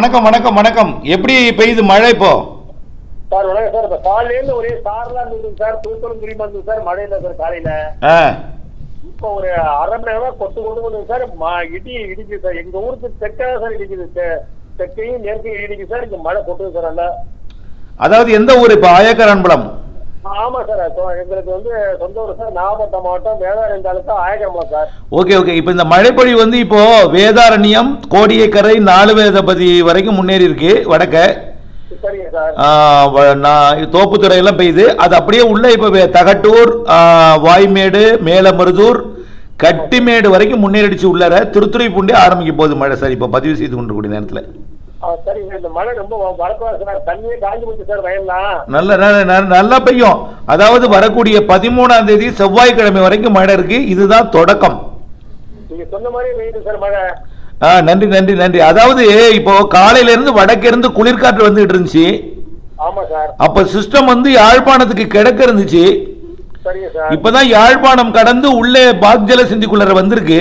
வணக்கம் வணக்கம் வணக்கம். எப்படி பெய்யுது மழை இப்போ? சார் வணக்கம் சார். இப்ப காலையில ஒரே சாரலா இருந்தது சார். தூத்தலும் குறிமா இருந்தது சார். மழை இல்லை சார் காலையில. இப்போ ஒரு அரை மணி நேரமா கொத்து கொண்டு வந்து சார். இடி இடிக்குது சார். எங்க ஊருக்கு தெற்காக சார் இடிக்குது. தெற்கையும் மேற்கையும் இடிக்குது சார். இங்க மழை கொட்டுது சார் நல்லா. அதாவது எந்த ஊர் இப்போ? ஆயக்கரன்பலம் ஆமா சார் எங்களுக்கு வந்து சொந்த ஊர் சார். நாகப்பட்டினம் மாவட்டம் வேதாரண்யம் தாலுக்கா ஆயகரமலம் சார். Okay okay. இப்போ இந்த மழைப்பொழி வந்து இப்போ வேதாரண்யம் கோடியக்கரை நாலு வேதபதி வரைக்கும் முன்னேறி இருக்கு வடக்க. சரிங்க சார். ஆ, வ- நான் தோப்புத்துறை எல்லாம் பெய்யுது. அது அப்படியே உள்ள இப்போ தகட்டூர் வாய்மேடு மேலமருதூர் கட்டிமேடு வரைக்கும் முன்னேறிடுச்சு உள்ளார. திருத்துறைப்பூண்டி ஆரம்பிக்க போகுது மழை சார் இப்போ பதிவு செய்து கொண்டிருக்கூடிய நேரத்தில். நல்ல பெய்யும். அதாவது வரக்கூடிய பதிமூணாம் தேதி செவ்வாய்க்கிழமை வரைக்கும் மழை இருக்கு. இதுதான் தொடக்கம். நன்றி நன்றி நன்றி. அதாவது இப்போ காலையில இருந்து வடக்க இருந்து குளிர்காற்று வந்துகிட்டு இருந்துச்சு. அப்ப சிஸ்டம் வந்து யாழ்ப்பாணத்துக்கு கிழக்க இருந்துச்சு. இப்பதான் யாழ்ப்பாணம் கடந்து உள்ளே பாக்ஜல சிந்திக்குள்ளர வந்திருக்கு.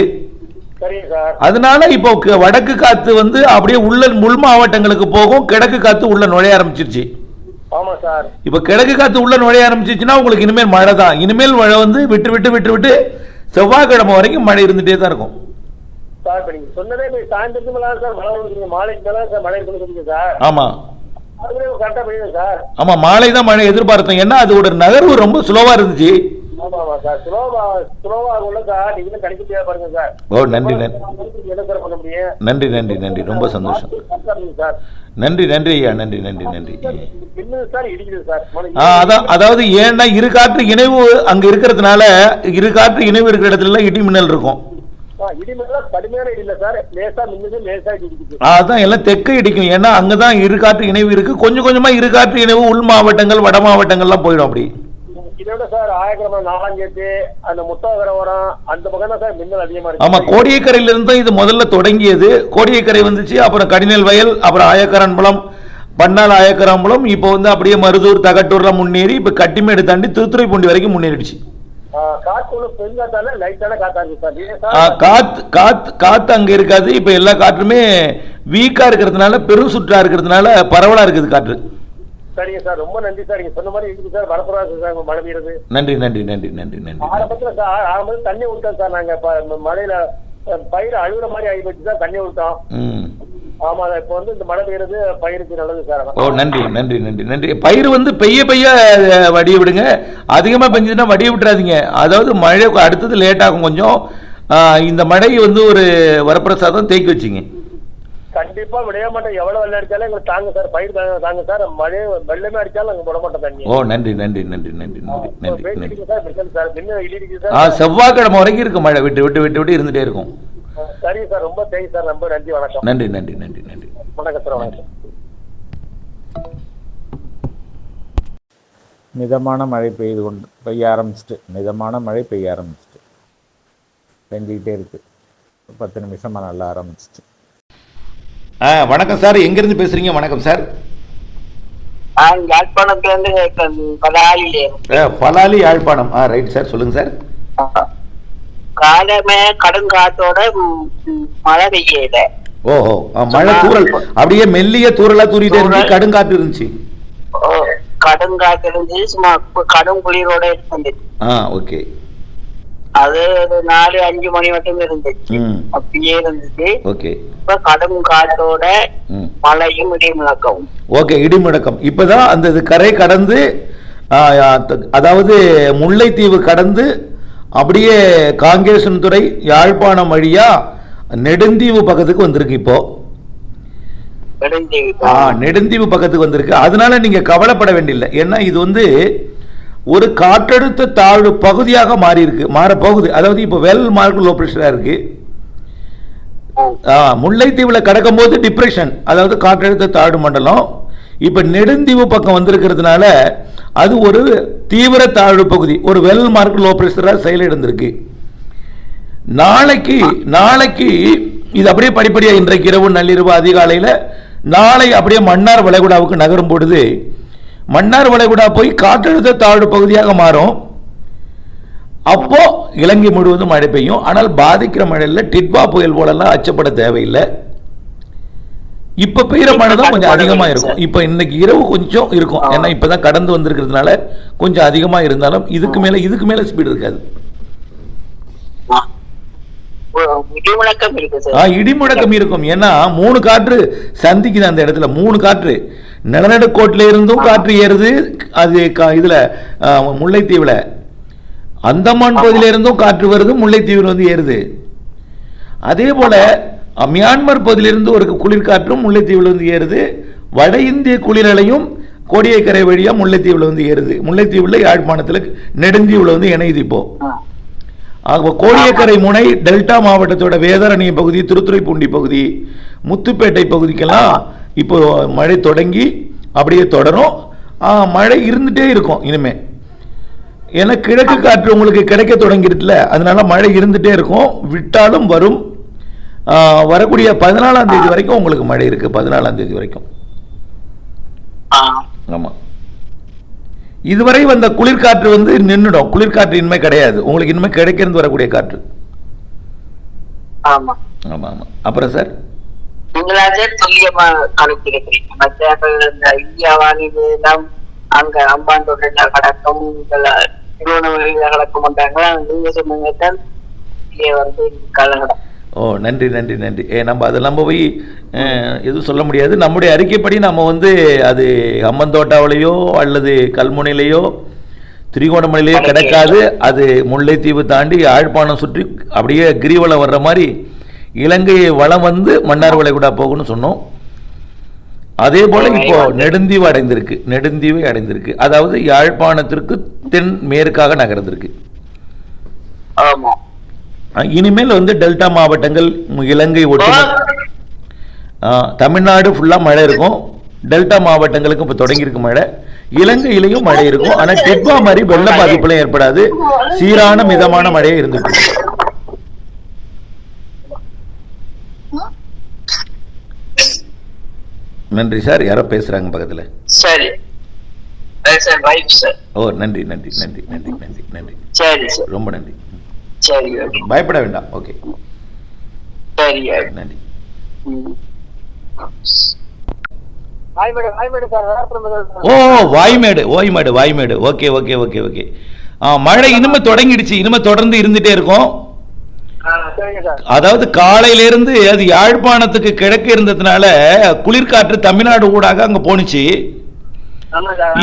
அதனால இப்போ வடக்கு காத்து வந்து அப்படியே உள்ள உள் மாவட்டங்களுக்கு போகும் கிழக்கு காத்து உள்ள நுழைய ஆரம்பிச்சிருச்சு. ஆமா சார். இப்போ கிழக்கு காத்து உள்ள நுழைய ஆரம்பிச்சிச்சுன்னா உங்களுக்கு இனிமேல் மழை தான். இனிமேல் மழை வந்து விட்டு விட்டு விட்டு விட்டு செவ்வாய்க்கிழமை வரைக்கும் மழை இருந்துட்டே தான் இருக்கும். சார் இப்ப நீங்க சொன்னதே சாயந்தரத்துக்கு மேல சார் மழை மாலைக்கு மேல சார் மழை இருக்குன்னு சார். ஆமா மாலை தான் மழை எதிர்பார்த்தோம் ஏன்னா அதோட நகர்வு ரொம்ப இருந்துச்சு. ஸ்லோவா சார். ஓ நன்றி நன்றி நன்றி நன்றி நன்றி. ரொம்ப சந்தோஷம். நன்றி நன்றி ஐயா. நன்றி நன்றி நன்றி. அதான் அதாவது ஏன்னா இரு காற்று இணைவு அங்க இருக்கிறதுனால இரு காற்று இணைவு இருக்கிற இடத்துல இடி மின்னல் இருக்கும். அதான் எல்லாம் தெற்க இடிக்கும் ஏன்னா அங்கதான் இரு காற்று இணைவு இருக்கு. கொஞ்சம் கொஞ்சமா இரு காற்று இணைவு உள் மாவட்டங்கள் வட மாவட்டங்கள்லாம் போயிடும் அப்படி. இதோட சார் ஆயிரக்கிழமை நாலாஞ்சேத்து அந்த முத்தாகர ஓரம் அந்த பக்கம் தான் சார் மின்னல் அதிகமா ஆமா இருக்கு. கோடியக்கரையில இருந்து இது முதல்ல தொடங்கியது. கோடியக்கரை வந்துச்சு அப்புறம் கடிநெல் வயல் அப்புறம் ஆயக்கரன்பலம் பன்னாள் ஆயக்கரம்பலம் இப்போ வந்து அப்படியே மருதூர் தகட்டூர்லாம் முன்னேறி இப்போ கட்டிமேடு தாண்டி திருத்துறைப்பூண்டி வரைக்கும் முன்னேறிடுச்சு. காத்து காத்தா இருக்கு காத்து அங்க இருக்காது. இப்போ எல்லா காற்றுமே வீக்கா இருக்கிறதுனால பெரும் சுற்றா இருக்கிறதுனால பரவலா இருக்குது காற்று. சரிங்க சார். ரொம்ப நன்றி சார். நீங்க சொன்ன மாதிரி இருக்குது சார் இருக்கு சார் மழை பெய்யுறது நன்றி நன்றி நன்றி நன்றி நன்றி ஆரம்பத்துல சார் ஆரம்பத்துல தண்ணி விட்டோம் சார் நாங்க. ப- ம- மழையில பயிர் அழுகுற மாதிரி ஆகி போச்சு சார் தண்ணி விட்டோம் ஆமா இப்போ வந்து இந்த மழை பெய்யறது பயிருக்கு நல்லது சார் ஓ நன்றி நன்றி நன்றி நன்றி. பயிர் வந்து பெய்ய பெய்ய வடிய விடுங்க. அதிகமாக பெஞ்சதுன்னா வடிய விட்டுறாதீங்க. அதாவது மழை அடுத்தது லேட் ஆகும் கொஞ்சம். இந்த மழை வந்து ஒரு வரப்பிரசாதம் தேக்கி வச்சிங்க. கண்டிப்பா விடைய மாட்டோம் எவ்வளவு வெள்ளம் அடிச்சாலும் எங்களுக்கு தாங்க சார். பயிர் தாங்க சார். மழை வெள்ளமே அடிச்சாலும் நாங்க போட மாட்டோம் தண்ணி. ஓ நன்றி நன்றி நன்றி நன்றி நன்றி நன்றி சார். செவ்வாய்க்கிழமை வரைக்கும் இருக்கு மழை. விட்டு விட்டு விட்டு விட்டு இருந்துட்டே இருக்கும். சரிங்க சார் ரொம்ப தேங்க்ஸ் சார். ரொம்ப நன்றி வணக்கம். நன்றி நன்றி நன்றி நன்றி. வணக்கம் சார் வணக்கம். மிதமான மழை பெய்து கொண்டு பெய்ய ஆரம்பிச்சிட்டு மிதமான மழை பெய்ய ஆரம்பிச்சிட்டு. பெஞ்சிக்கிட்டே இருக்குது பத்து நிமிஷமாக நல்லா ஆரம்பிச்சிச்சு ஆ வணக்கம் சார். எங்கேருந்து பேசுறீங்க? வணக்கம் சார். யாழ்ப்பாணத்துல இருந்து பதாலிலே ஆ, பலாலி யாழ்ப்பாணம். ஆ ரைட் சார் சொல்லுங்க சார் காலமே கடுங்காத்தோட மழை பெய்யல. ஓஹோ மழை தூறல். அப்படியே மெல்லிய தூறலா தூரிட்டே இருந்துச்சு. கடுங்காற்று இருந்துச்சு. கடுங்காத்து இருந்துச்சு சும்மா கடும் குளிரோட இருந்துச்சு ஆ ஓகே. அது ஒரு நாலு அஞ்சு மணி மட்டும் இருந்துச்சு அப்படியே இருந்துச்சு ஓகே. இப்ப கடும் ம். மழையும் இடி முழக்கவும் ஓகே இடிமுழக்கம். இப்பதான் அந்த கரை கடந்து அதாவது முல்லைத்தீவு கடந்து அப்படியே காங்கேசன் துறை யாழ்ப்பாணம் வழியா நெடுந்தீவு பக்கத்துக்கு வந்திருக்கு இப்போ. ஆ நெடுந்தீவு பக்கத்துக்கு வந்திருக்கு. அதனால நீங்க கவலைப்பட வேண்டியதில்லை. ஏன்னா இது வந்து ஒரு காற்றழுத்த தாழ்வு பகுதியாக மாறி இருக்கு மாற போகுது அதாவது இப்போ வெல் மார்க் லோ ப்ரெஷராக இருக்கு. முல்லைத்தீவுல கடக்கும்போது டிப்ரெஷன் அதாவது காற்றழுத்த தாழ்வு மண்டலம். இப்போ நெடுந்தீவு பக்கம் வந்திருக்கிறதுனால அது ஒரு தீவிர தாழ்வு பகுதி. ஒரு வெல் மார்க் லோ ப்ரெஷராக செயலிழந்திருக்கு நாளைக்கு நாளைக்கு இது அப்படியே படிப்படியாக இன்றைக்கு இரவு நள்ளிரவு அதிகாலையில் நாளை அப்படியே மன்னார் வளைகுடாவுக்கு நகரும் பொழுது மன்னார் வளைகுடா போய் காற்றழுத்த தாழ்வு பகுதியாக மாறும். அப்போ இலங்கை முழுவதும் மழை பெய்யும். ஆனால் பாதிக்கிற மழையில் டிட்வா புயல் போலெல்லாம் அச்சப்பட தேவையில்லை. இப்ப பெய்யற மழை தான் கொஞ்சம் அதிகமா இருக்கும். இப்ப இன்னைக்கு இரவு கொஞ்சம் இருக்கும். ஏன்னா இப்பதான் கடந்து வந்திருக்கிறதுனால கொஞ்சம் அதிகமா இருந்தாலும் இதுக்கு மேல இதுக்கு மேல ஸ்பீடு இருக்காது. இடிமுழக்கம் இருக்கும். ஏன்னா மூணு காற்று சந்திக்குது அந்த இடத்துல. மூணு காற்று. நிலநடுக்கோட்டில இருந்தும் காற்று ஏறுது. அது இதுல முல்லைத்தீவுல. அந்தமான் பகுதியில இருந்தும் காற்று வருது. முல்லைத்தீவுல வந்து ஏறுது. அதே போல மியான்மர் பகுதியிலிருந்து ஒரு குளிர்காற்றும் முல்லைத்தீவுல வந்து ஏறுது. வட இந்திய குளிரலையும் கோடியக்கரை வழியா முல்லைத்தீவுல வந்து ஏறுது. முல்லைத்தீவுல யாழ்ப்பாணத்துல நெடுந்தீவுல வந்து இணையுது இப்போ. ஆக கோடியக்கரை முனை டெல்டா மாவட்டத்தோட வேதாரண்ய பகுதி திருத்துறைப்பூண்டி பகுதி முத்துப்பேட்டை பகுதிக்கெல்லாம் இப்போ மழை தொடங்கி அப்படியே தொடரும். மழை இருந்துட்டே இருக்கும் இனிமே. ஏன்னா கிழக்கு காற்று உங்களுக்கு கிடைக்க தொடங்கிருச்சுல. அதனால மழை இருந்துட்டே இருக்கும். விட்டாலும் வரும். வரக்கூடிய பதினாலாம் தேதி வரைக்கும் உங்களுக்கு மழை இருக்கு பதினாலாம் தேதி வரைக்கும். ஆமா. இதுவரை வந்த குளிர்காற்று வந்து நின்றுடும் குளிர்காற்று இனிமே கிடையாது. உங்களுக்கு இனிமே கிடைக்கிறது வரக்கூடிய காற்று. ஆமா. ஆமா ஆமா. அப்புறம் சார்? நீங்களாவே துல்லியமா கணக்கிருக்கிறீங்க மற்ற இந்த இந்தியா வானிலை எல்லாம் அங்க அம்பாந்தோட்டா கடக்கும். திருவண்ணாமலையில கடக்கும் மாட்டாங்க நீங்க சொன்னீங்க தான் இங்கே வந்து கலங்கடம் ஓ நன்றி நன்றி நன்றி. ஏ நம்ம அதை நம்ம போய் எதுவும் சொல்ல முடியாது. நம்முடைய அறிக்கைப்படி நம்ம வந்து அது அம்மந்தோட்டாவிலேயோ அல்லது கல்முனையிலேயோ திரிகோணமலையிலேயோ கிடைக்காது. அது முல்லைத்தீவு தாண்டி யாழ்ப்பாணம் சுற்றி அப்படியே கிரிவலம் வர்ற மாதிரி இலங்கையை வளம் வந்து மன்னார் வளைகுடா போகும்னு சொன்னோம். அதே போல இப்போ நெடுந்தீவு அடைந்திருக்கு. நெடுந்தீவை அடைந்திருக்கு. அதாவது யாழ்ப்பாணத்திற்கு தென் மேற்காக நகர்ந்திருக்கு. ஆமா. அஹ் இனிமேல் வந்து டெல்டா மாவட்டங்கள் இலங்கை ஒட்டு தமிழ்நாடு ஃபுல்லாக மழை இருக்கும். டெல்டா மாவட்டங்களுக்கு இப்போ தொடங்கியிருக்கு மழை. இலங்கையிலையும் மழை இருக்கும். ஆனால் டெட்வா மாதிரி வெள்ள பாதிப்புலாம் ஏற்படாது. சீரான மிதமான மழையே இருந்துட்டு. நன்றி சார். யாரோ பேசுறாங்க பக்கத்துல. சரி. ஓ நன்றி நன்றி நன்றி நன்றி நன்றி நன்றி. ரொம்ப நன்றி. சரி பயப்பட வேண்டாம். ஓகே. சரி. நன்றி. ஓ Vaimedu Vaimedu Vaimedu okay okay okay okay. மழை இனிமே தொடங்கிடுச்சு. இனிமே தொடர்ந்து இருந்துட்டே இருக்கும். அதாவது காலையில இருந்து அது யாழ்ப்பாணத்துக்கு கிழக்க இருந்ததுனால குளிர்காற்று தமிழ்நாடு ஊடாக அங்க போணுச்சு.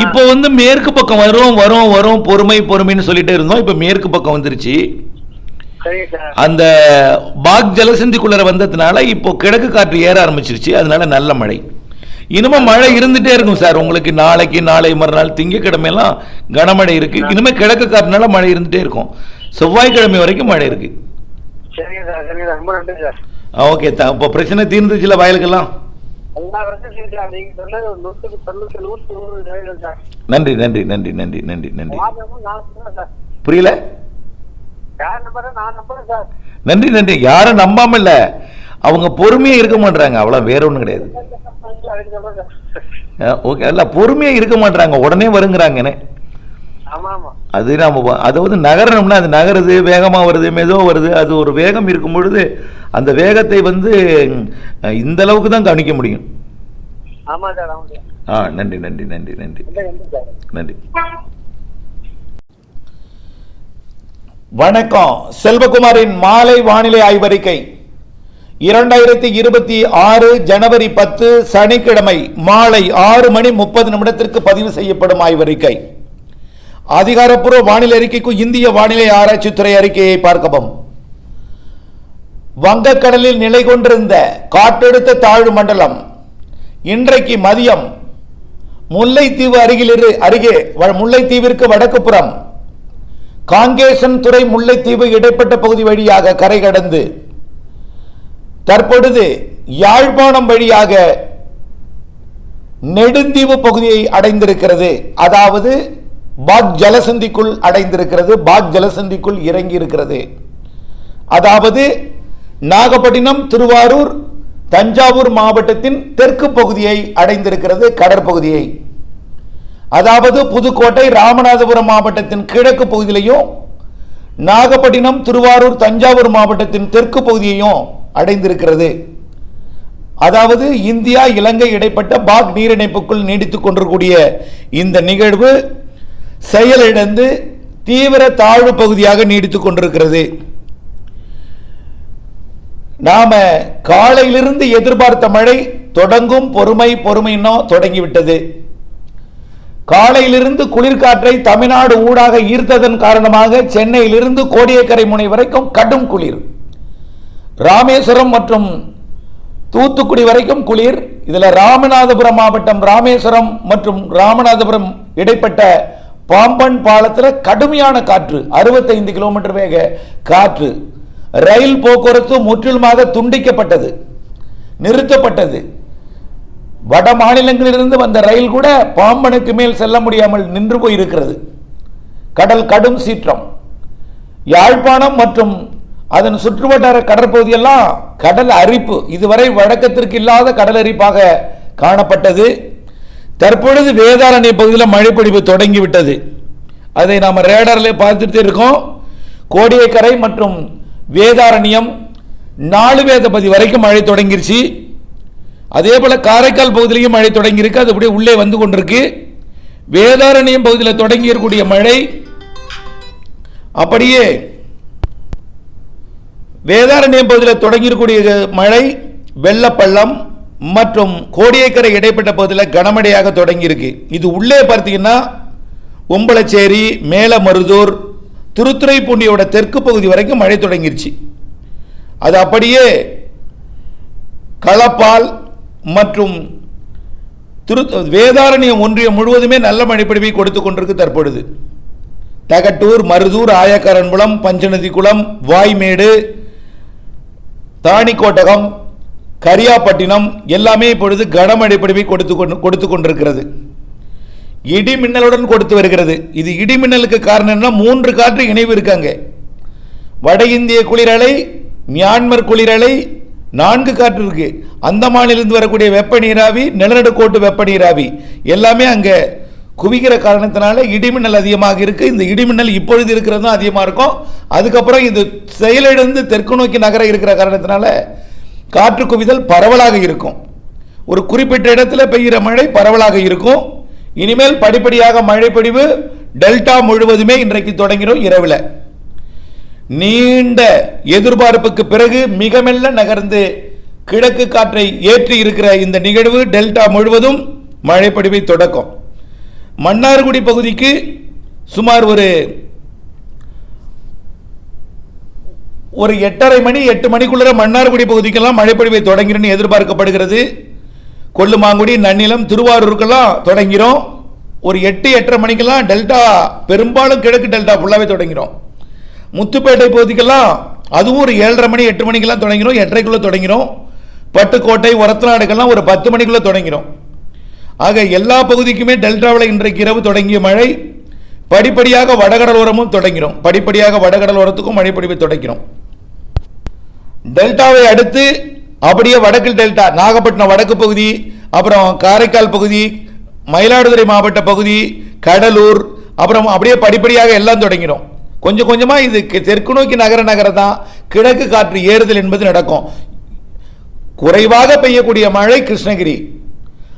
இப்போ வந்து மேற்கு பக்கம் வரும் வரும் வரும் பொறுமை பொறுமைன்னு சொல்லிட்டே இருந்தோம். இப்போ மேற்கு பக்கம் வந்துருச்சு. அந்த பாக் ஜலசந்திக்குள்ளர வந்ததுனால இப்போ கிழக்கு காற்று ஏற ஆரம்பிச்சிருச்சு. அதனால நல்ல மழை. இனிமே மழை இருந்துட்டே இருக்கும் சார். உங்களுக்கு நாளைக்கு நாளை மறுநாள் திங்கட்கிழமை எல்லாம் கனமழை இருக்கு. இனிமே கிழக்கு காற்றுனால மழை இருந்துட்டே இருக்கும். செவ்வாய்க்கிழமை வரைக்கும் மழை இருக்கு. ஓகே. இப்போ பிரச்சனை தீர்ந்துச்சுல வயலுக்கெல்லாம்? நன்றி நன்றி நன்றி நன்றி நன்றி நன்றி. புரியல யார் நம்பரை நான் நம்புறேன் சார் நன்றி நன்றி. யாரும் நம்பாம இல்ல அவங்க பொறுமையா இருக்க மாட்டாங்க அவ்வளவு வேற ஒண்ணும் கிடையாது. ஓகே அல்ல பொறுமையா இருக்க மாட்டாங்க உடனே வருங்கிறாங்கன்னு ஆமா ஆமா அது நம்ம வ- அதாவது நகரணும்னா அது நகருது வேகமா வருது மெதுவா வருது. அது ஒரு வேகம் இருக்கும் பொழுது அந்த வேகத்தை வந்து இந்த அளவுக்கு தான் கவனிக்க முடியும். ஆ நன்றி நன்றி நன்றி நன்றி. நன்றி சார் நன்றி வணக்கம். செல்வகுமாரின் மாலை வானிலை ஆய்வறிக்கை. இரண்டாயிரத்தி இருபத்தி ஆறு ஜனவரி பத்து சனிக்கிழமை மாலை ஆறு மணி முப்பது நிமிடத்திற்கு பதிவு செய்யப்படும் ஆய்வறிக்கை. அதிகாரப்பூர்வ வானிலை அறிக்கைக்கு இந்திய வானிலை ஆராய்ச்சித்துறை அறிக்கையை பார்க்கவும். வங்கக்கடலில் நிலை கொண்டிருந்த காற்றழுத்த தாழ்வு மண்டலம் இன்றைக்கு மதியம் முல்லைத்தீவு அருகிலிரு அருகே வ- முல்லைத்தீவிற்கு வடக்கு புறம் காங்கேசன் துறை முல்லைத்தீவு இடைப்பட்ட பகுதி வழியாக கரை கடந்து தற்பொழுது யாழ்ப்பாணம் வழியாக நெடுந்தீவு பகுதியை அடைந்திருக்கிறது. அதாவது பாக் ஜலசந்திக்குள் அடைந்திருக்கிறது. பாக் ஜலசந்திக்குள் இறங்கி இருக்கிறது அதாவது நாகப்பட்டினம் திருவாரூர் தஞ்சாவூர் மாவட்டத்தின் தெற்கு பகுதியை அடைந்திருக்கிறது கடற்பகுதியை. அதாவது புதுக்கோட்டை ராமநாதபுரம் மாவட்டத்தின் கிழக்கு பகுதியிலையும் நாகப்பட்டினம் திருவாரூர் தஞ்சாவூர் மாவட்டத்தின் தெற்கு பகுதியையும் அடைந்திருக்கிறது. அதாவது இந்தியா இலங்கை இடைப்பட்ட பாக் நீரிணைப்புக்குள் நீடித்துக் கொண்டிருக்கூடிய இந்த நிகழ்வு செயலிழந்து தீவிர தாழ்வு பகுதியாக நீடித்துக் கொண்டிருக்கிறது. நாம காலையிலிருந்து எதிர்பார்த்த மழை தொடங்கும் பொறுமை பொறுமைன்னோ தொடங்கிவிட்டது. காலையிலிருந்து குளிர்காற்றை தமிழ்நாடு ஊடாக ஈர்த்ததன் காரணமாக சென்னையிலிருந்து கோடியக்கரை முனை வரைக்கும் கடும் குளிர். ராமேஸ்வரம் மற்றும் தூத்துக்குடி வரைக்கும் குளிர். இதில் ராமநாதபுரம் மாவட்டம் ராமேஸ்வரம் மற்றும் ராமநாதபுரம் இடைப்பட்ட பாம்பன் பாலத்தில் கடுமையான காற்று 65 கிலோமீட்டர் வேக காற்று. ரயில் போக்குவரத்து முற்றிலுமாக துண்டிக்கப்பட்டது நிறுத்தப்பட்டது. வட மாநிலங்களிலிருந்து வந்த ரயில் கூட பாம்பனுக்கு மேல் செல்ல முடியாமல் நின்று போயிருக்கிறது. கடல் கடும் சீற்றம். யாழ்ப்பாணம் மற்றும் அதன் சுற்றுவட்டார கடற்பகுதியெல்லாம் கடல் அரிப்பு. இதுவரை வழக்கத்திற்கு இல்லாத கடல் அரிப்பாக காணப்பட்டது. தற்பொழுது வேதாரண்ய பகுதியில் மழைப்பொழிவு தொடங்கிவிட்டது. அதை நாம் ரேடரில் பார்த்துட்டு இருக்கோம். கோடியக்கரை மற்றும் வேதாரண்யம் நாலு வேதபதி வரைக்கும் மழை தொடங்கிருச்சு. அதே போல் காரைக்கால் பகுதியிலையும் மழை தொடங்கியிருக்கு. அது அப்படியே உள்ளே வந்து கொண்டிருக்கு. வேதாரண்யம் பகுதியில் தொடங்கி இருக்கக்கூடிய மழை. அப்படியே வேதாரண்யம் பகுதியில் தொடங்கியிருக்கூடிய மழை வெள்ளப்பள்ளம் மற்றும் கோடியக்கரை இடைப்பட்ட பகுதியில் கனமழையாக தொடங்கியிருக்கு. இது உள்ளே பார்த்தீங்கன்னா உம்பளச்சேரி மேலமருதூர் திருத்துறைப்பூண்டியோட தெற்கு பகுதி வரைக்கும் மழை தொடங்கிருச்சு. அது அப்படியே களப்பால் மற்றும் திரு வேதாரண்யம் ஒன்றியம் முழுவதுமே நல்ல மழைப்பொழிவை கொடுத்து கொண்டிருக்கு தற்பொழுது. தகட்டூர் மருதூர் ஆயக்காரன்புலம் பஞ்சநதிக்குளம் வாய்மேடு தாணிக்கோட்டகம் கரியாப்பட்டினம் எல்லாமே இப்பொழுது கனமழை கொடுத்து கொண்டு கொடுத்து கொண்டிருக்கிறது. இடி மின்னலுடன் கொடுத்து வருகிறது. இது இடி மின்னலுக்கு காரணம் என்ன மூன்று காற்று இணைவு இருக்காங்க வட இந்திய குளிரலை மியான்மர் குளிரலை நான்கு காற்று இருக்கு. அந்தமானிலிருந்து வரக்கூடிய வெப்ப நீராவி நிலநடுக்கோட்டு வெப்ப நீராவி எல்லாமே அங்கே குவிக்கிற காரணத்தினால இடிமின்னல் அதிகமாக இருக்கு. இந்த இடிமின்னல் இப்பொழுது இருக்கிறது தான் அதிகமாக இருக்கும். அதுக்கப்புறம் இது செயலிழந்து தெற்கு நோக்கி நகர இருக்கிற காரணத்தினால காற்று குவிதல் பரவலாக இருக்கும். ஒரு குறிப்பிட்ட இடத்துல பெய்கிற மழை பரவலாக இருக்கும். இனிமேல் படிப்படியாக மழை பொழிவு டெல்டா முழுவதுமே இன்றைக்கு தொடங்கிடும் இரவில். நீண்ட எதிர்பார்ப்புக்கு பிறகு மிக மெல்ல நகர்ந்து கிழக்கு காற்றை ஏற்றி இருக்கிற இந்த நிகழ்வு டெல்டா முழுவதும் மழைப்படிவை தொடக்கம். மன்னார்குடி பகுதிக்கு சுமார் ஒரு ஒரு எட்டரை மணி எட்டு மணிக்குள்ள மன்னார்குடி பகுதிக்கெல்லாம் மழைப்பொழிவை தொடங்கிறன்னு எதிர்பார்க்கப்படுகிறது. கொல்லுமாங்குடி நன்னிலம் திருவாரூருக்கெல்லாம் தொடங்கிறோம். ஒரு எட்டு எட்டரை மணிக்கெல்லாம் டெல்டா பெரும்பாலும் கிழக்கு டெல்டா ஃபுல்லாகவே தொடங்கிறோம். முத்துப்பேட்டை பகுதிக்கெல்லாம் அதுவும் ஒரு ஏழரை மணி எட்டு மணிக்கெல்லாம் தொடங்கிறோம் எட்டரைக்குள்ளே தொடங்கிறோம் பட்டுக்கோட்டை ஒரத்தநாடுக்கெல்லாம் ஒரு பத்து மணிக்குள்ளே தொடங்கிறோம் ஆக எல்லா பகுதிக்குமே டெல்டாவில் இன்றைக்கு இரவு தொடங்கிய மழை. படிப்படியாக வடகடலோரமும் தொடங்கிறோம் படிப்படியாக வடகடலோரத்துக்கும் மழைப்பொழிவை தொடங்கிறோம் டெல்டாவை அடுத்து அப்படியே வடக்கு டெல்டா நாகப்பட்டினம் வடக்கு பகுதி அப்புறம் காரைக்கால் பகுதி மயிலாடுதுறை மாவட்ட பகுதி கடலூர் அப்புறம் அப்படியே படிப்படியாக எல்லாம் தொடங்கிடும் கொஞ்சம் கொஞ்சமாக இது தெற்கு நோக்கி நகர நகர தான் கிழக்கு காற்று ஏறுதல் என்பது நடக்கும். குறைவாக பெய்யக்கூடிய மழை கிருஷ்ணகிரி.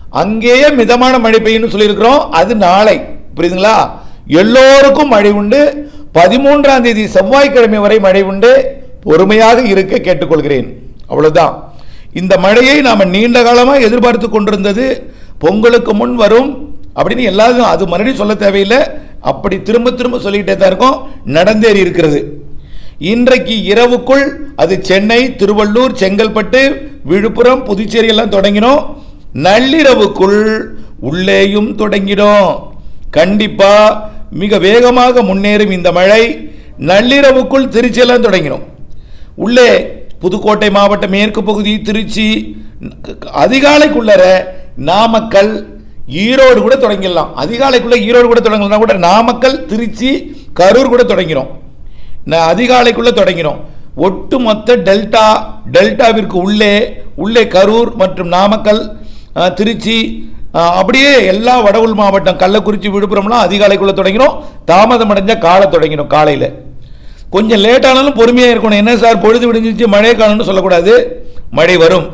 அங்கேயே மிதமான மழை பெய்யும்னு சொல்லியிருக்கிறோம். அது நாளை. புரியுதுங்களா? எல்லோருக்கும் மழை உண்டு. பதிமூன்றாம் தேதி செவ்வாய்க்கிழமை வரை மழை உண்டு. பொறுமையாக இருக்க கேட்டுக்கொள்கிறேன். அவ்வளவுதான். இந்த மழையை நாம் நீண்ட காலமாக எதிர்பார்த்து கொண்டிருந்தது. பொங்கலுக்கு முன் வரும். அப்படின்னு எல்லாரும் அது மறுபடியும் சொல்ல தேவையில்லை. அப்படி திரும்ப திரும்ப சொல்லிக்கிட்டே தான் இருக்கும். நடந்தேறி இருக்கிறது. இன்றைக்கு இரவுக்குள் அது சென்னை திருவள்ளூர் செங்கல்பட்டு விழுப்புரம் புதுச்சேரி எல்லாம் தொடங்கினோம். நள்ளிரவுக்குள் உள்ளேயும் தொடங்கினோம். கண்டிப்பாக மிக வேகமாக முன்னேறும் இந்த மழை. நள்ளிரவுக்குள் திருச்சியெல்லாம் தொடங்கிடும் தொடங்கினோம். உள்ளே புதுக்கோட்டை மாவட்ட மேற்கு பகுதி திருச்சி அதிகாலைக்குள்ளர நாமக்கல் ஈரோடு கூட தொடங்கிடலாம். அதிகாலைக்குள்ளே ஈரோடு கூட தொடங்கலாம் கூட நாமக்கல் திருச்சி கரூர் கூட தொடங்கிறோம் நான் அதிகாலைக்குள்ள ஒட்டுமொத்த டெல்டா டெல்டாவிற்கு உள்ளே உள்ளே கரூர் மற்றும் நாமக்கல் திருச்சி அப்படியே எல்லா வடவுள் மாவட்டம் கள்ளக்குறிச்சி விழுப்புரம்லாம் அதிகாலைக்குள்ளே தொடங்கினோம் தாமதம் அடைஞ்சால் காலை தொடங்கினோம் காலையில். கொஞ்சம் லேட்டானாலும் பொறுமையாக இருக்கணும். என்ன சார் பொழுது விடிஞ்சிச்சு மழை காலம்னு சொல்லக்கூடாது. மழை வரும்.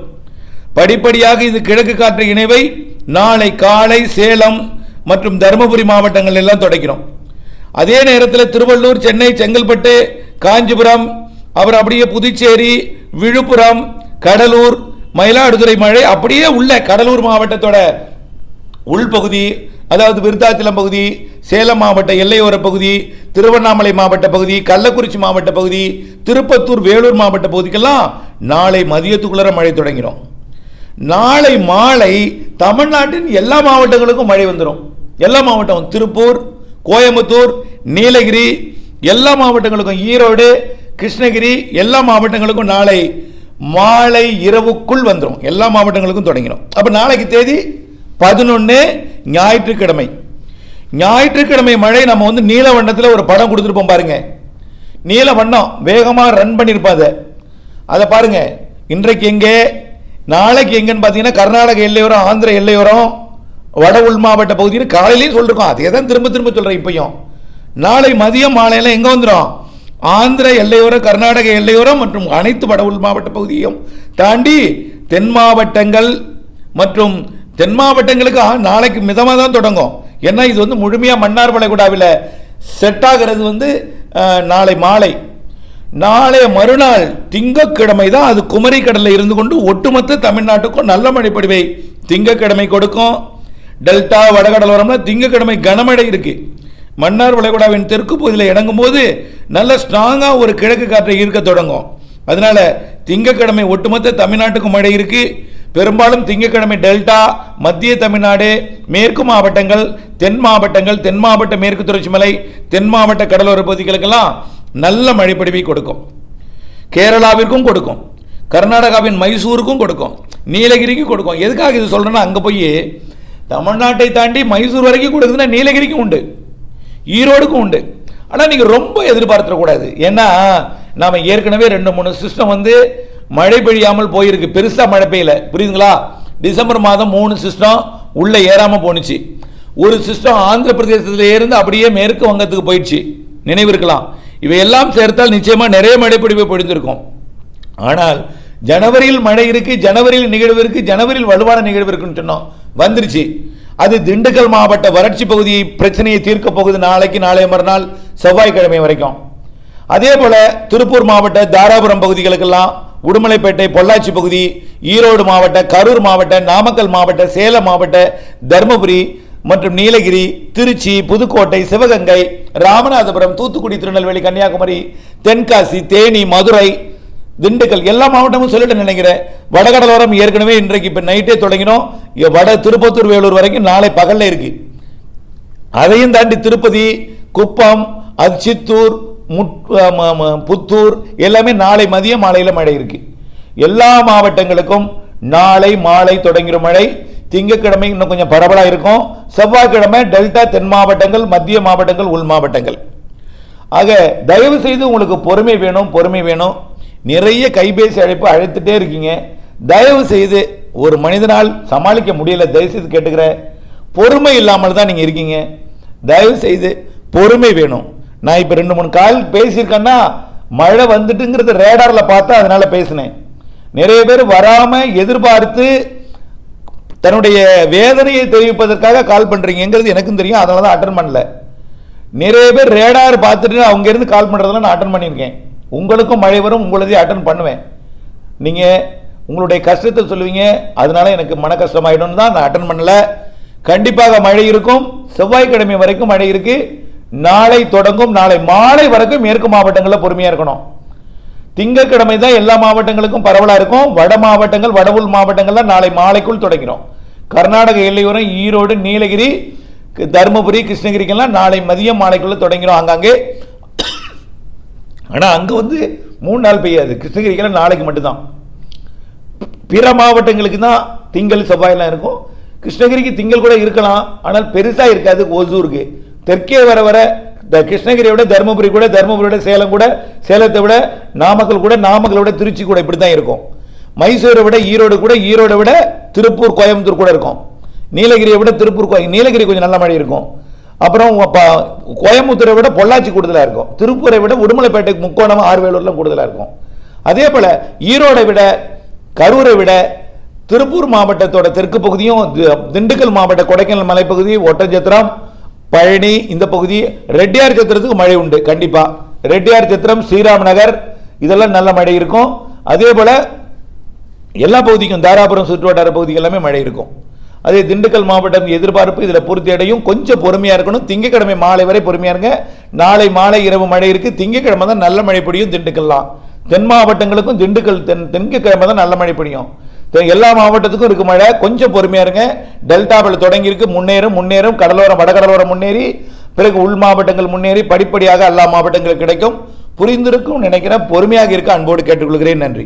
படிப்படியாக இது கிழக்கு காற்று இணைவை நாளை காலை சேலம் மற்றும் தருமபுரி மாவட்டங்கள் எல்லாம் தொடக்கிறோம். அதே நேரத்தில் திருவள்ளூர் சென்னை செங்கல்பட்டு காஞ்சிபுரம் அப்புறம் அப்படியே புதுச்சேரி விழுப்புரம் கடலூர் மயிலாடுதுறை மழை அப்படியே உள்ள கடலூர் மாவட்டத்தோட உள்பகுதி அதாவது விருத்தாச்சலம் பகுதி சேலம் மாவட்ட எல்லையோர பகுதி திருவண்ணாமலை மாவட்ட பகுதி கள்ளக்குறிச்சி மாவட்ட பகுதி திருப்பத்தூர் வேலூர் மாவட்ட பகுதிக்கெல்லாம் நாளை மதியத்துக்குள்ளர மழை தொடங்கிடும் நாளை மாலை தமிழ்நாட்டின் எல்லா மாவட்டங்களுக்கும் மழை வந்துடும் எல்லா மாவட்டம் திருப்பூர் கோயம்புத்தூர் நீலகிரி எல்லா மாவட்டங்களுக்கும் ஈரோடு கிருஷ்ணகிரி எல்லா மாவட்டங்களுக்கும் நாளை மாலை இரவுக்குள் வந்துடும் எல்லா மாவட்டங்களுக்கும் தொடங்கிடும் அப்போ நாளைக்கு தேதி பதினொன்று ஞாயிற்றுக்கிழமை. ஞாயிற்றுக்கிழமை மழை நம்ம வந்து நீல வண்ணத்தில் ஒரு படம் கொடுத்துருப்போம் பாருங்க. நீல வண்ணம் வேகமாக ரன் பண்ணியிருப்போம் அதை. அதை பாருங்க. இன்றைக்கு எங்கே? நாளைக்கு எங்கன்னு பார்த்தீங்கன்னா கர்நாடக எல்லையோரம் ஆந்திர எல்லையோரம் வட உள் மாவட்ட பகுதியில் காலையிலையும் சொல்லிருக்கோம். அதே தான் திரும்ப திரும்ப சொல்கிறேன் இப்பயும். நாளை மதியம் மாலையில் எங்கே வந்துடும் ஆந்திர எல்லையோரம் கர்நாடக எல்லையோரம் மற்றும் அனைத்து வட உள் மாவட்ட பகுதியும் தாண்டி தென் மாவட்டங்கள் மற்றும் தென் மாவட்டங்களுக்கு ஆ, நாளைக்கு மிதமாக தான் தொடங்கும். ஏன்னா இது வந்து முழுமையாக மன்னார் வளைகுடாவில் செட் ஆகிறது வந்து நாளை மாலை. நாளைய மறுநாள் திங்கக்கிழமை தான் அது குமரி கடலில் இருந்து கொண்டு ஒட்டுமொத்த தமிழ்நாட்டுக்கும் நல்ல மழை பொழிவை. திங்கக்கிழமை கொடுக்கும். டெல்டா வடகடலோரம்னா திங்கக்கிழமை கனமழை இருக்கு. மன்னார் வளைகுடாவின் தெற்கு பகுதியில் இறங்கும் போது நல்ல ஸ்ட்ராங்காக ஒரு கிழக்கு காற்றை ஈர்க்க தொடங்கும். அதனால திங்கக்கிழமை ஒட்டுமொத்த தமிழ்நாட்டுக்கும் மழை இருக்கு. பெரும்பாலும் திங்கக்கிழமை டெல்டா மத்திய தமிழ்நாடு மேற்கு மாவட்டங்கள் தென் மாவட்டங்கள் தென் மாவட்ட மேற்கு தொடர்ச்சி மலை தென் மாவட்ட கடலோர பகுதிகளுக்கெல்லாம் நல்ல மழைப்படிவை கொடுக்கும். கேரளாவிற்கும் கொடுக்கும். கர்நாடகாவின் மைசூருக்கும் கொடுக்கும். நீலகிரிக்கும் கொடுக்கும். எதுக்காக இது சொல்கிறேன்னா அங்கே போய் தமிழ்நாட்டை தாண்டி மைசூர் வரைக்கும் கொடுக்குதுன்னா நீலகிரிக்கும் உண்டு. ஈரோடுக்கும் உண்டு. ஆனால் நீங்கள் ரொம்ப எதிர்பார்த்துடக்கூடாது ஏன்னா நாம் ஏற்கனவே ரெண்டு மூணு சிஸ்டம் வந்து மழை பெய்யாமல் போயிருக்கு. பெருசாக மழை பெய்யல. புரியுதுங்களா? டிசம்பர் மாதம் மூணு சிஸ்டம் உள்ளே ஏறாமல் போணுச்சு. ஒரு சிஸ்டம் ஆந்திர பிரதேசத்தில் இருந்து அப்படியே மேற்கு வங்கத்துக்கு போயிடுச்சு. நினைவு இருக்கலாம். இவையெல்லாம் சேர்த்தால் நிச்சயமாக நிறைய மழை பொழிந்திருக்கும். ஆனால் ஜனவரியில் மழை இருக்கு ஜனவரியில் நிகழ்வு இருக்கு ஜனவரியில் வலுவான நிகழ்வு இருக்குன்னு சொன்னோம். வந்துருச்சு. அது திண்டுக்கல் மாவட்ட வறட்சி பகுதியை பிரச்சனையை தீர்க்க போகுது நாளைக்கு நாளைய மறுநாள் செவ்வாய்க்கிழமை வரைக்கும். அதே போல திருப்பூர் மாவட்ட தாராபுரம் பகுதிகளுக்கெல்லாம் உடுமலைப்பேட்டை பொள்ளாச்சி பகுதி ஈரோடு மாவட்ட கரூர் மாவட்ட நாமக்கல் மாவட்ட சேலம் மாவட்ட தருமபுரி மற்றும் நீலகிரி திருச்சி புதுக்கோட்டை சிவகங்கை ராமநாதபுரம் தூத்துக்குடி திருநெல்வேலி கன்னியாகுமரி தென்காசி தேனி மதுரை திண்டுக்கல் எல்லா மாவட்டமும் சொல்லிட்டு நினைக்கிறேன் வடகடலோரம் ஏற்கனவே இன்றைக்கு இப்போ நைட்டே தொடங்கினோம். வட திருப்பத்தூர் வேலூர் வரைக்கும் நாளை பகல்ல இருக்கு. அதையும் தாண்டி திருப்பதி குப்பம் அது சித்தூர் புத்தூர் எல்லாமே நாளை மதியம் மாலையில் மழை இருக்கு. எல்லா மாவட்டங்களுக்கும் நாளை மாலை தொடங்கிற மழை. திங்கட்கிழமை இன்னும் கொஞ்சம் பரவலாக இருக்கும். செவ்வாய்க்கிழமை டெல்டா தென் மாவட்டங்கள் மத்திய மாவட்டங்கள் உள் மாவட்டங்கள். ஆக தயவு செய்து உங்களுக்கு பொறுமை வேணும் பொறுமை வேணும். நிறைய கைபேசி அழைப்பு அழைத்துட்டே இருக்கீங்க. தயவு செய்து ஒரு மனிதனால் சமாளிக்க முடியல தயவு செய்து கேட்டுக்கிறேன். பொறுமை இல்லாமல் தான் நீங்கள் இருக்கீங்க. தயவு செய்து பொறுமை வேணும். நான் இப்போ ரெண்டு மூணு கால் பேசியிருக்கேன்னா மழை வந்துட்டுங்கிறது ரேடாரில் பார்த்தா அதனால் பேசினேன். நிறைய பேர் வராமல் எதிர்பார்த்து தன்னுடைய வேதனையை தெரிவிப்பதற்காக கால் பண்றீங்கிறது எனக்கும் தெரியும். அதனால தான் அட்டன் பண்ணல. நிறைய பேர் ரேடார் பார்த்துட்டு அவங்க இருந்து கால் பண்ணுறதெல்லாம் நான் அட்டன் பண்ணியிருக்கேன். உங்களுக்கும் மழை வரும் உங்களதையும் அட்டன் பண்ணுவேன். நீங்க உங்களுடைய கஷ்டத்தை சொல்லுவீங்க. அதனால எனக்கு மன கஷ்டமாயிடும்னு தான் நான் அட்டன் பண்ணல. கண்டிப்பாக மழை இருக்கும். செவ்வாய்க்கிழமை வரைக்கும் மழை இருக்கு. நாளை தொடங்கும். நாளை மாலை வரைக்கும் மேற்கு மாவட்டங்களில் பொறுமையா இருக்கணும். திங்கக்கிழமை தான் எல்லா மாவட்டங்களுக்கும் பரவலாக இருக்கும். வட மாவட்டங்கள் வட உள் மாவட்டங்கள்ல நாளை மாலைக்குள் தொடங்கிறோம். கர்நாடக எல்லையோரம் ஈரோடு நீலகிரி தருமபுரி கிருஷ்ணகிரிக்கெல்லாம் நாளை மதியம் மாலைக்குள்ளே தொடங்கிடும் ஆங்காங்கே. ஆனால் அங்கே வந்து மூணு நாள் பெய்யாது. கிருஷ்ணகிரிக்கெல்லாம் நாளைக்கு மட்டும்தான். பிற மாவட்டங்களுக்கு தான் திங்கள் செவ்வாயெல்லாம் இருக்கும். கிருஷ்ணகிரிக்கு திங்கள் கூட இருக்கலாம். ஆனால் பெருசாக இருக்காது ஓசூருக்கு. தெற்கே வர வர இந்த கிருஷ்ணகிரியை விட தருமபுரி கூட தருமபுரி விட சேலம் கூட சேலத்தை விட நாமக்கல் கூட நாமக்கல் விட திருச்சி கூட இப்படி தான் இருக்கும். மைசூரை விட ஈரோடு கூட ஈரோடை விட திருப்பூர் கோயம்புத்தூர் கூட இருக்கும். நீலகிரியை விட திருப்பூர் கோயம் நீலகிரி கொஞ்சம் நல்ல மழை இருக்கும். அப்புறம் கோயம்புத்தூரை விட பொள்ளாச்சி கூடுதலாக இருக்கும். திருப்பூரை விட உடுமலைப்பேட்டை முக்கோணம் ஆறுவேலூர்லாம் கூடுதலாக இருக்கும். அதே போல் ஈரோடை விட கரூரை விட திருப்பூர் மாவட்டத்தோட தெற்கு பகுதியும் தி- திண்டுக்கல் மாவட்ட கொடைக்கானல் மலைப்பகுதி ஒட்டஞ்சத்திரம் பழனி இந்த பகுதி ரெட்டியார் சத்திரத்துக்கு மழை உண்டு கண்டிப்பாக ரெட்டியார் சத்திரம் ஸ்ரீராம் நகர் இதெல்லாம் நல்ல மழை இருக்கும். அதே போல் எல்லா பகுதிக்கும் தாராபுரம் சுற்றுவட்டார பகுதிகள் எல்லாமே மழை இருக்கும். அதே திண்டுக்கல் மாவட்டம் எதிர்பார்ப்பு இதில் பூர்த்தி அடையும். கொஞ்சம் பொறுமையாக இருக்கணும். திங்கக்கிழமை மாலை வரை பொறுமையாக இருங்க. நாளை மாலை இரவு மழை இருக்குது திங்கக்கிழமை தான் நல்ல மழை பொழியும் திண்டுக்கல்லாம் தென். மாவட்டங்களுக்கும் திண்டுக்கல் தென் தென்கிழமை தான் நல்ல மழை பொழியும் எல்லா மாவட்டத்துக்கும் இருக்கு மழை. கொஞ்சம் பொறுமையாக இருங்க. டெல்டாவில் தொடங்கியிருக்கு. முன்னேறும் முன்னேறும். கடலோரம் வடகடலோரம் முன்னேறி. பிறகு உள் மாவட்டங்கள் முன்னேறி. படிப்படியாக எல்லா மாவட்டங்களும் கிடைக்கும். புரிந்திருக்கும் நினைக்கிறேன். பொறுமையாக இருக்க அன்போடு கேட்டுக்கொள்கிறேன். நன்றி.